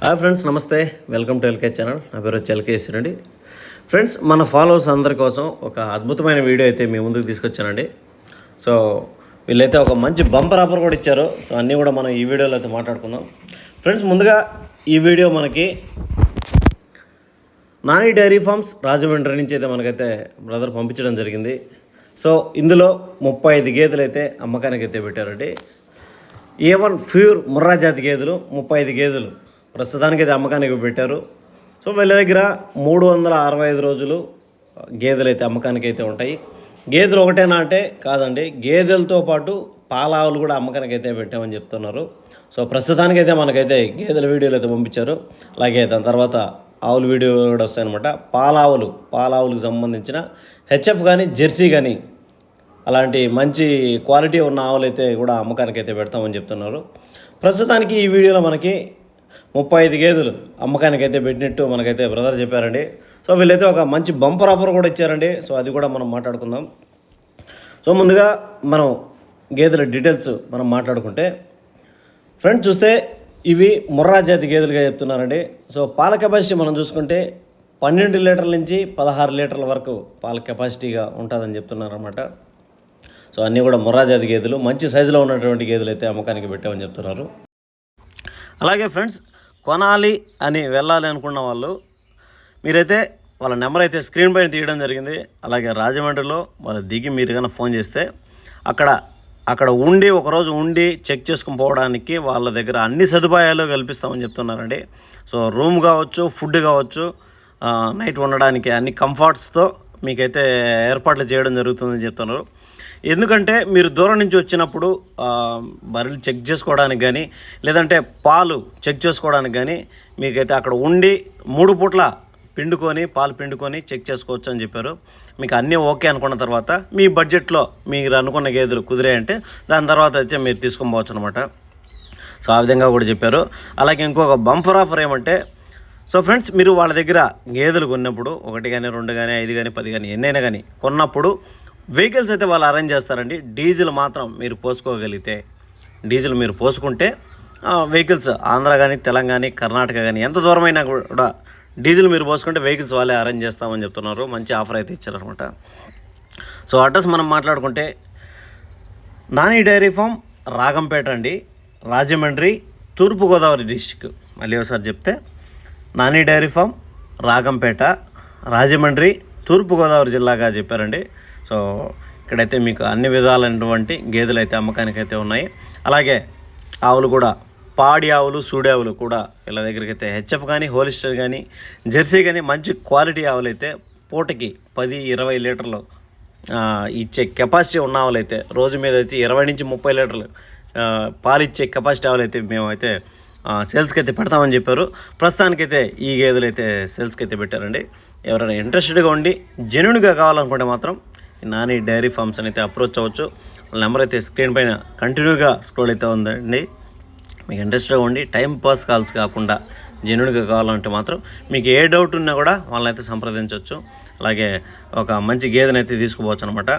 Hi friends నమస్తే. Welcome to LK channel నా పేరు వచ్చి ఎల్కే అండి ఫ్రెండ్స్ మన ఫాలోవర్స్ అందరి కోసం ఒక అద్భుతమైన వీడియో అయితే మీ ముందుకు తీసుకొచ్చానండి. సో వీళ్ళైతే ఒక మంచి బంపర్ ఆఫర్ కూడా ఇచ్చారు. సో అన్నీ కూడా మనం ఈ వీడియోలో అయితే మాట్లాడుకుందాం. ఫ్రెండ్స్ ముందుగా ఈ వీడియో మనకి నాని డైరీ ఫార్మ్స్ రాజమండ్రి నుంచి అయితే మనకైతే బ్రదర్ పంపించడం జరిగింది. సో ఇందులో ముప్పై ఐదు గేదెలు అయితే అమ్మకానికి అయితే పెట్టారండి. ఏ వన్ ప్యూర్ ముర్రా జాతి గేదెలు ముప్పై ఐదు గేదెలు. ప్రస్తుతానికి అయితే అమ్మకానికి పెట్టారు. సో వీళ్ళ దగ్గర మూడు వందల అరవై ఐదు రోజులు గేదెలు అయితే అమ్మకానికి అయితే ఉంటాయి. గేదెలు ఒకటేనా అంటే కాదండి గేదెలతో పాటు పాలావులు కూడా అమ్మకానికి అయితే పెట్టామని చెప్తున్నారు. సో ప్రస్తుతానికి అయితే మనకైతే గేదెల వీడియోలు అయితే పంపించారు. అలాగే దాని తర్వాత ఆవుల వీడియో కూడా వస్తాయన్నమాట. పాలావులు పాలావులకు సంబంధించిన హెచ్ఎఫ్ కానీ జెర్సీ కానీ అలాంటి మంచి క్వాలిటీ ఉన్న ఆవులు అయితే కూడా అమ్మకానికి అయితే పెడతామని చెప్తున్నారు. ప్రస్తుతానికి ఈ వీడియోలో మనకి ముప్పై ఐదు గేదెలు అమ్మకానికి అయితే పెట్టినట్టు మనకైతే బ్రదర్ చెప్పారండి. సో వీళ్ళైతే ఒక మంచి బంపర్ ఆఫర్ కూడా ఇచ్చారండి. సో అది కూడా మనం మాట్లాడుకుందాం. సో ముందుగా మనం గేదెల డీటెయిల్స్ మనం మాట్లాడుకుంటే ఫ్రెండ్స్ చూస్తే ఇవి ముర్రా జాతి గేదెలుగా చెప్తున్నారండి. సో పాల కెపాసిటీ మనం చూసుకుంటే పన్నెండు లీటర్ల నుంచి పదహారు లీటర్ల వరకు పాల కెపాసిటీగా ఉంటుందని చెప్తున్నారన్నమాట. సో అన్నీ కూడా ముర్రా జాతి గేదెలు మంచి సైజులో ఉన్నటువంటి గేదెలు అయితే అమ్మకానికి పెట్టామని చెప్తున్నారు. అలాగే ఫ్రెండ్స్ కొనాలి అని వెళ్ళాలి అనుకున్న వాళ్ళు మీరైతే వాళ్ళ నెంబర్ అయితే స్క్రీన్ పైన తీయడం జరిగింది. అలాగే రాజమండ్రిలో వాళ్ళు దిగి మీరు కన్నా ఫోన్ చేస్తే అక్కడ అక్కడ ఉండి ఒకరోజు ఉండి చెక్ చేసుకుని పోవడానికి వాళ్ళ దగ్గర అన్ని సదుపాయాలు కల్పిస్తామని చెప్తున్నారండి. సో రూమ్ కావచ్చు ఫుడ్ కావచ్చు నైట్ ఉండడానికి అన్ని కంఫర్ట్స్తో మీకైతే ఏర్పాట్లు చేయడం జరుగుతుందని చెప్తున్నారు. ఎందుకంటే మీరు దూరం నుంచి వచ్చినప్పుడు బర్రెలు చెక్ చేసుకోవడానికి కానీ లేదంటే పాలు చెక్ చేసుకోవడానికి కానీ మీకైతే అక్కడ ఉండి మూడు పూట్ల పిండుకొని పాలు పిండుకొని చెక్ చేసుకోవచ్చు అని చెప్పారు. మీకు అన్నీ ఓకే అనుకున్న తర్వాత మీ బడ్జెట్లో మీరు అనుకున్న గేదెలు కుదిరాయంటే దాని తర్వాత అయితే మీరు తీసుకొని పోవచ్చు అనమాట సో ఆ విధంగా కూడా చెప్పారు. అలాగే ఇంకొక బంఫర్ ఆఫర్ ఏమంటే సో ఫ్రెండ్స్ మీరు వాళ్ళ దగ్గర గేదెలు కొన్నప్పుడు ఒకటి కానీ రెండు కానీ ఐదు కానీ పది కానీ ఎన్నైనా కానీ కొన్నప్పుడు వెహికల్స్ అయితే వాళ్ళు అరేంజ్ చేస్తారండి. డీజిల్ మాత్రం మీరు పోసుకోగలిగితే డీజిల్ మీరు పోసుకుంటే వెహికల్స్ ఆంధ్ర కానీ తెలంగాణ కర్ణాటక కానీ ఎంత దూరమైనా కూడా డీజిల్ మీరు పోసుకుంటే వెహికల్స్ వాళ్ళే అరేంజ్ చేస్తామని చెప్తున్నారు. మంచి ఆఫర్ అయితే ఇచ్చారనమాట సో అడ్రస్ మనం మాట్లాడుకుంటే నాని డైరీ ఫామ్ రాగంపేట అండి. రాజమండ్రి తూర్పుగోదావరి డిస్టిక్. మళ్ళీ ఒకసారి చెప్తే నాని డైరీ ఫామ్ రాగంపేట రాజమండ్రి తూర్పుగోదావరి జిల్లాగా చెప్పారండి. సో ఇక్కడైతే మీకు అన్ని విధాలైనటువంటి గేదెలు అయితే అమ్మకానికి అయితే ఉన్నాయి. అలాగే ఆవులు కూడా పాడి ఆవులు సూడి ఆవులు కూడా వీళ్ళ దగ్గరికి అయితే హెచ్ఎఫ్ కానీ హోలిస్టర్ కానీ జెర్సీ కానీ మంచి క్వాలిటీ ఆవులు అయితే పూటకి పది ఇరవై లీటర్లు ఇచ్చే కెపాసిటీ ఉన్న ఆవులు అయితే రోజు మీద అయితే ఇరవై నుంచి ముప్పై లీటర్లు పాలిచ్చే కెపాసిటీ ఆవులు అయితే మేమైతే సేల్స్కి అయితే పెడతామని చెప్పారు. ప్రస్తుతానికైతే ఈ గేదెలు అయితే సేల్స్కి అయితే పెట్టారండి. ఎవరైనా ఇంట్రెస్టెడ్గా ఉండి జెన్యున్గా కావాలనుకుంటే మాత్రం నాని డైరీ ఫార్మ్స్ అని అయితే అప్రోచ్ అవ్వచ్చు. వాళ్ళ నెంబర్ అయితే స్క్రీన్ పైన కంటిన్యూగా స్క్రోల్ అయితే ఉందండి. మీకు ఇంట్రెస్ట్గా ఉండి టైం పాస్ కాల్స్ కాకుండా జెన్యున్గా కావాలంటే మాత్రం మీకు ఏ డౌట్ ఉన్నా కూడా వాళ్ళని అయితే సంప్రదించవచ్చు. అలాగే ఒక మంచి గేదెని అయితే తీసుకుపోవచ్చు అనమాట.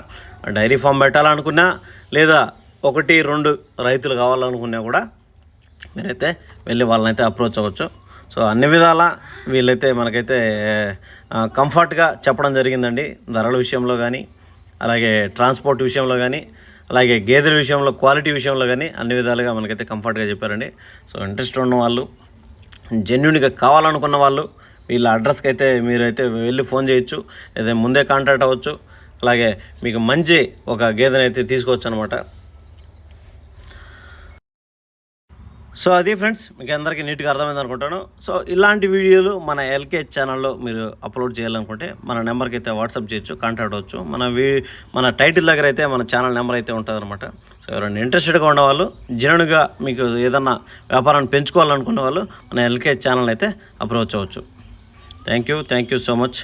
డైరీ ఫామ్ పెట్టాలనుకున్నా లేదా ఒకటి రెండు రైతులు కావాలనుకున్నా కూడా మీరైతే వెళ్ళి వాళ్ళని అయితే అప్రోచ్ అవ్వచ్చు. సో అన్ని విధాల వీళ్ళైతే మనకైతే కంఫర్ట్గా చెప్పడం జరిగిందండి. ధరల విషయంలో కానీ అలాగే ట్రాన్స్పోర్ట్ విషయంలో కానీ అలాగే గేదెల విషయంలో క్వాలిటీ విషయంలో కానీ అన్ని విధాలుగా మనకైతే కంఫర్ట్గా చెప్పారండి. సో ఇంట్రెస్ట్ ఉన్న వాళ్ళు జెన్యున్గా కావాలనుకున్న వాళ్ళు వీళ్ళ అడ్రస్కి అయితే మీరైతే వెళ్ళి ఫోన్ చేయొచ్చు లేదా ముందే కాంటాక్ట్ అవ్వచ్చు. అలాగే మీకు మంచి ఒక గేదెనైతే అయితే తీసుకోవచ్చు అనమాట సో అది ఫ్రెండ్స్ మీకు అందరికీ నీట్గా అర్థమైంది అనుకుంటాను. సో ఇలాంటి వీడియోలు మన ఎల్కే ఛానల్లో మీరు అప్లోడ్ చేయాలనుకుంటే మన నెంబర్కి అయితే వాట్సాప్ చేయొచ్చు కాంటాక్ట్ అవ్వచ్చు. మన వీ మన టైటిల్ దగ్గర అయితే మన ఛానల్ నెంబర్ అయితే ఉంటుంది అనమాట సో ఎవరైనా ఇంట్రెస్టెడ్గా ఉన్నవాళ్ళు జెన్యున్గా మీకు ఏదన్నా వ్యాపారాన్ని పెంచుకోవాలనుకునే వాళ్ళు మన ఎల్కే ఛానల్ అయితే అప్రోచ్ అవ్వచ్చు. Thank you thank you so much